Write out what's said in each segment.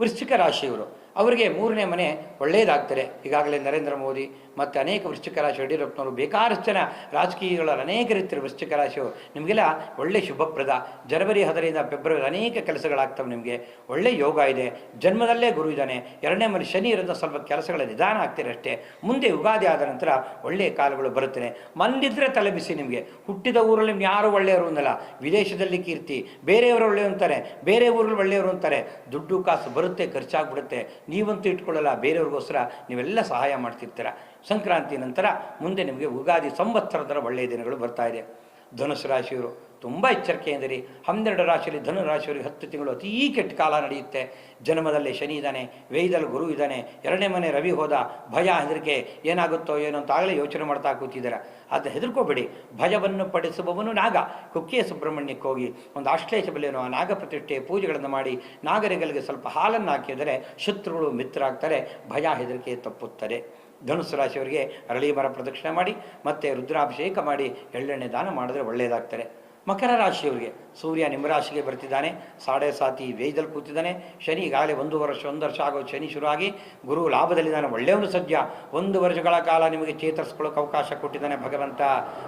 ವೃಶ್ಚಿಕ ರಾಶಿಯವರು. ಅವರಿಗೆ ಮೂರನೇ ಮನೆ ಒಳ್ಳೆಯದಾಗ್ತಾರೆ ಈಗಾಗಲೇ ನರೇಂದ್ರ ಮೋದಿ ಮತ್ತು ಅನೇಕ ವೃಶ್ಚಿಕ ರಾಶಿ ಯಡಿಯೂರಪ್ಪನವರು ಬೇಕಾದಷ್ಟು ಜನ ರಾಜಕೀಯಗಳ ಅನೇಕ ರೀತಿಯ ವೃಶ್ಚಿಕ ನಿಮಗೆಲ್ಲ ಒಳ್ಳೆ ಶುಭಪ್ರದ. ಜನವರಿ ಹದಿನೈದ ಫೆಬ್ರವರಿ ಅನೇಕ ಕೆಲಸಗಳಾಗ್ತವೆ ನಿಮಗೆ. ಒಳ್ಳೆ ಯೋಗ ಇದೆ. ಜನ್ಮದಲ್ಲೇ ಗುರು ಇದ್ದಾನೆ. ಎರಡನೇ ಮನೆ ಶನಿ ಇರೋದ ಸ್ವಲ್ಪ ಕೆಲಸಗಳ ನಿಧಾನ ಆಗ್ತೀರಿ ಅಷ್ಟೇ. ಮುಂದೆ ಯುಗಾದಿ ಆದ ನಂತರ ಒಳ್ಳೆಯ ಕಾಲಗಳು ಬರುತ್ತವೆ. ಮಲ್ಲಿದ್ರೆ ತಲೆ ಬಿಸಿ ನಿಮಗೆ. ಹುಟ್ಟಿದ ಊರಲ್ಲಿ ನಿಮ್ಗೆ ಯಾರು ಒಳ್ಳೆಯವರು ಅನ್ನಲ್ಲ. ವಿದೇಶದಲ್ಲಿ ಕೀರ್ತಿ. ಬೇರೆಯವರು ಒಳ್ಳೆಯವರು ಅಂತಾರೆ. ಬೇರೆ ಊರಲ್ಲಿ ಒಳ್ಳೆಯವರು ಅಂತಾರೆ. ದುಡ್ಡು ಕಾಸು ಬರುತ್ತೆ, ಖರ್ಚಾಗ್ಬಿಡುತ್ತೆ. ನೀವಂತೂ ಇಟ್ಕೊಳ್ಳಲ್ಲ. ಬೇರೆಯವ್ರಿಗೋಸ್ಕರ ನೀವೆಲ್ಲ ಸಹಾಯ ಮಾಡ್ತಿರ್ತೀರ. ಸಂಕ್ರಾಂತಿ ನಂತರ ಮುಂದೆ ನಿಮಗೆ ಉಗಾದಿ ಸಂವತ್ಸರದ ಒಳ್ಳೆಯ ದಿನಗಳು ಬರ್ತಾ ಇದೆ. ಧನುಸು ರಾಶಿಯವರು ತುಂಬ ಎಚ್ಚರಿಕೆಯಿಂದಿರಿ ಹನ್ನೆರಡು ರಾಶಿಯಲ್ಲಿ ಧನು ರಾಶಿಯವರಿಗೆ ಹತ್ತು ತಿಂಗಳು ಅತೀ ಕೆಟ್ಟ ಕಾಲ ನಡೆಯುತ್ತೆ. ಜನ್ಮದಲ್ಲಿ ಶನಿ ಇದ್ದಾನೆ ವೇಯದಲ್ಲಿ ಗುರು ಇದ್ದಾನೆ, ಎರಡನೇ ಮನೆ ರವಿ ಹೋದ, ಭಯ ಹೆದರಿಕೆ ಏನಾಗುತ್ತೋ ಏನೋ ಅಂತ ಆಗಲೇ ಯೋಚನೆ ಮಾಡ್ತಾ ಕೂತಿದ್ದಾರೆ. ಅದು ಹೆದರ್ಕೋಬೇಡಿ. ಭಯವನ್ನು ಪಡಿಸುವವನು ನಾಗ. ಕುಕ್ಕಿಯ ಸುಬ್ರಹ್ಮಣ್ಯಕ್ಕೆ ಹೋಗಿ ಒಂದು ಆಶ್ಲೇಷ ಬೆಲೆಯನ್ನು ಆ ನಾಗ ಪ್ರತಿಷ್ಠೆ ಪೂಜೆಗಳನ್ನು ಮಾಡಿ ನಾಗರಿಗಳಿಗೆ ಸ್ವಲ್ಪ ಹಾಲನ್ನು ಹಾಕಿದರೆ ಶತ್ರುಗಳು ಮಿತ್ರರಾಗ್ತಾರೆ, ಭಯ ಹೆದರಿಕೆ ತಪ್ಪುತ್ತದೆ. ಧನುಸ್ಸು ರಾಶಿಯವರಿಗೆ ಅರಳಿ ಮರ ಪ್ರದಕ್ಷಿಣೆ ಮಾಡಿ, ಮತ್ತು ರುದ್ರಾಭಿಷೇಕ ಮಾಡಿ, ಎಳ್ಳೆಣ್ಣೆ ದಾನ ಮಾಡಿದ್ರೆ ಒಳ್ಳೆಯದಾಗ್ತಾರೆ ಮಕರ ರಾಶಿಯವರಿಗೆ. ಸೂರ್ಯ ನಿಮ್ಮ ರಾಶಿಗೆ ಬರ್ತಿದ್ದಾನೆ. ಸಾಡೆ ಸಾತಿ ವೇಯ್ದಲ್ಲಿ ಕೂತಿದ್ದಾನೆ. ಶನಿ ಈಗಾಗಲೇ ಒಂದು ವರ್ಷ ಒಂದು ವರ್ಷ ಆಗೋ ಶನಿ ಶುರುವಾಗಿ ಗುರು ಲಾಭದಲ್ಲಿದ್ದಾನೆ ಒಳ್ಳೆಯವನು ಸದ್ಯ. ಒಂದು ವರ್ಷಗಳ ಕಾಲ ನಿಮಗೆ ಚೇತರಿಸ್ಕೊಳ್ಳೋಕೆ ಅವಕಾಶ ಕೊಟ್ಟಿದ್ದಾನೆ ಭಗವಂತ.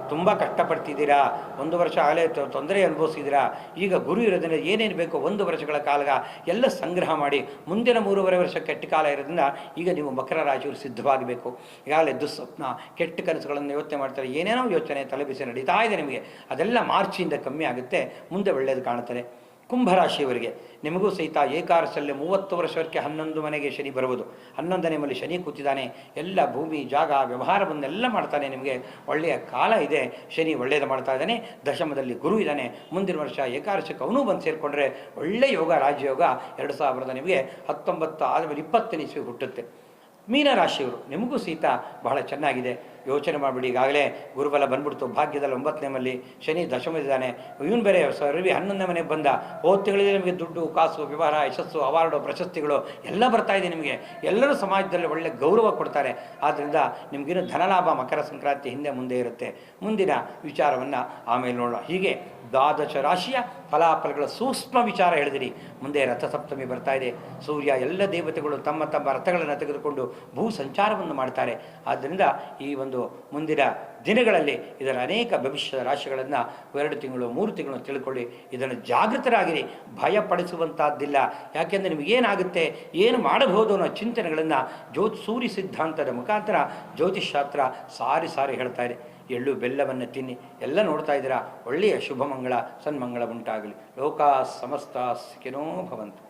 ತುಂಬ ಕಷ್ಟಪಡ್ತಿದ್ದೀರಾ? ಒಂದು ವರ್ಷ ಆಗಲೇ ತೊಂದರೆ ಅನುಭವಿಸಿದ್ದೀರಾ? ಈಗ ಗುರು ಇರೋದ್ರಿಂದ ಏನೇನು ಬೇಕೋ ಒಂದು ವರ್ಷಗಳ ಕಾಲ ಎಲ್ಲ ಸಂಗ್ರಹ ಮಾಡಿ, ಮುಂದಿನ ಮೂರುವರೆ ವರ್ಷ ಕೆಟ್ಟ ಕಾಲ ಇರೋದ್ರಿಂದ ಈಗ ನೀವು ಮಕರ ರಾಶಿಯವರು ಸಿದ್ಧವಾಗಬೇಕು. ಈಗಾಗಲೇ ದುಸ್ವಪ್ನ, ಕೆಟ್ಟ ಕನಸುಗಳನ್ನು ಯೋಚನೆ ಮಾಡ್ತಾರೆ. ಏನೇನೋ ಯೋಚನೆ ತಲೆಬಿಸಿ ನಡೀತಾ ಇದೆ ನಿಮಗೆ. ಅದೆಲ್ಲ ಮಾರ್ಚಿಂದ ಕಮ್ಮಿ ಆಗುತ್ತೆ, ಮುಂದೆ ಒಳ್ಳೆಯದು ಕಾಣುತ್ತದೆ. ಕುಂಭರಾಶಿಯವರಿಗೆ ನಿಮಗೂ ಸಹಿತ ಏಕಾರಸಲ್ಲಿ ಮೂವತ್ತು ವರ್ಷಕ್ಕೆ ಹನ್ನೊಂದು ಮನೆಗೆ ಶನಿ ಬರುವುದು. ಹನ್ನೊಂದನೇ ಮನೆ ಶನಿ ಕೂತಿದ್ದಾನೆ, ಎಲ್ಲ ಭೂಮಿ, ಜಾಗ, ವ್ಯವಹಾರವನ್ನೆಲ್ಲ ಮಾಡ್ತಾನೆ ನಿಮಗೆ. ಒಳ್ಳೆಯ ಕಾಲ ಇದೆ, ಶನಿ ಒಳ್ಳೆಯದು ಮಾಡ್ತಾ ಇದ್ದಾನೆ, ದಶಮದಲ್ಲಿ ಗುರು ಇದ್ದಾನೆ. ಮುಂದಿನ ವರ್ಷ ಏಕಾದಶಕ್ಕೆ ಅವನು ಬಂದು ಸೇರಿಕೊಂಡ್ರೆ ಒಳ್ಳೆಯ ಯೋಗ, ರಾಜಯೋಗ ಎರಡು ಸಾವಿರದ ನಿಮಗೆ ಹತ್ತೊಂಬತ್ತು, ಆದಮೇಲೆ ಇಪ್ಪತ್ತನೇ ಇಸ್ವಿ ಹುಟ್ಟುತ್ತೆ. ಮೀನರಾಶಿಯವರು, ನಿಮಗೂ ಸಹಿತ ಬಹಳ ಚೆನ್ನಾಗಿದೆ. ಯೋಚನೆ ಮಾಡಿಬಿಡಿ. ಈಗಾಗಲೇ ಗುರುಬಲ ಬಂದ್ಬಿಡ್ತು. ಭಾಗ್ಯದಲ್ಲಿ ಒಂಬತ್ತನೇ ಮಲ್ಲಿ ಶನಿ ದಶಮದಿದ್ದಾನೆ ಇವನು ಬೇರೆ ರವಿ ಹನ್ನೊಂದನೇ ಮನೆಗೆ ಬಂದ. ಹೋದ ತಿಂಗಳಲ್ಲಿ ನಿಮಗೆ ದುಡ್ಡು, ಕಾಸು ವ್ಯವಹಾರ ಯಶಸ್ಸು, ಅವಾರ್ಡು, ಪ್ರಶಸ್ತಿಗಳು ಎಲ್ಲ ಬರ್ತಾ ಇದೆ ನಿಮಗೆ. ಎಲ್ಲರೂ ಸಮಾಜದಲ್ಲಿ ಒಳ್ಳೆ ಗೌರವ ಕೊಡ್ತಾರೆ. ಆದ್ದರಿಂದ ನಿಮಗೇನು ಧನಲಾಭ ಮಕರ ಸಂಕ್ರಾಂತಿ ಹಿಂದೆ ಮುಂದೆ ಇರುತ್ತೆ. ಮುಂದಿನ ವಿಚಾರವನ್ನು ಆಮೇಲೆ ನೋಡೋಣ. ಹೀಗೆ ದ್ವಾದಶ ರಾಶಿಯ ಫಲಾಫಲಗಳ ಸೂಕ್ಷ್ಮ ವಿಚಾರ ಹೇಳಿದಿರಿ. ಮುಂದೆ ರಥಸಪ್ತಮಿ ಬರ್ತಾ ಇದೆ. ಸೂರ್ಯ ಎಲ್ಲ ದೇವತೆಗಳು ತಮ್ಮ ತಮ್ಮ ರಥಗಳನ್ನು ತೆಗೆದುಕೊಂಡು ಭೂ ಸಂಚಾರವನ್ನು ಮಾಡ್ತಾರೆ. ಆದ್ದರಿಂದ ಈ ಒಂದು ಮುಂದಿನ ದಿನಗಳಲ್ಲಿ ಇದರ ಅನೇಕ ಭವಿಷ್ಯದ ರಾಶಿಗಳನ್ನು ಎರಡು ತಿಂಗಳು, ಮೂರು ತಿಂಗಳು ತಿಳ್ಕೊಳ್ಳಿ. ಇದನ್ನು ಜಾಗೃತರಾಗಿರಿ. ಭಯಪಡಿಸುವಂಥದ್ದಿಲ್ಲ ಯಾಕೆಂದರೆ ನಿಮಗೇನಾಗುತ್ತೆ ಏನು ಮಾಡಬಹುದು ಅನ್ನೋ ಚಿಂತನೆಗಳನ್ನು ಜ್ಯೋತ್ ಸೂರ್ಯ ಸಿದ್ಧಾಂತದ ಮುಖಾಂತರ ಜ್ಯೋತಿಷಾಸ್ತ್ರ ಸಾರಿ ಸಾರಿ ಹೇಳ್ತಾ ಇದೆ. ಎಳ್ಳು, ಬೆಲ್ಲವನ್ನು ತಿನ್ನಿ. ಎಲ್ಲ ನೋಡ್ತಾ ಇದ್ದೀರಾ? ಒಳ್ಳೆಯ ಶುಭಮಂಗಳ, ಸನ್ಮಂಗಳ ಉಂಟಾಗಲಿ. ಲೋಕ ಸಮಸ್ತ ಭವಂತು.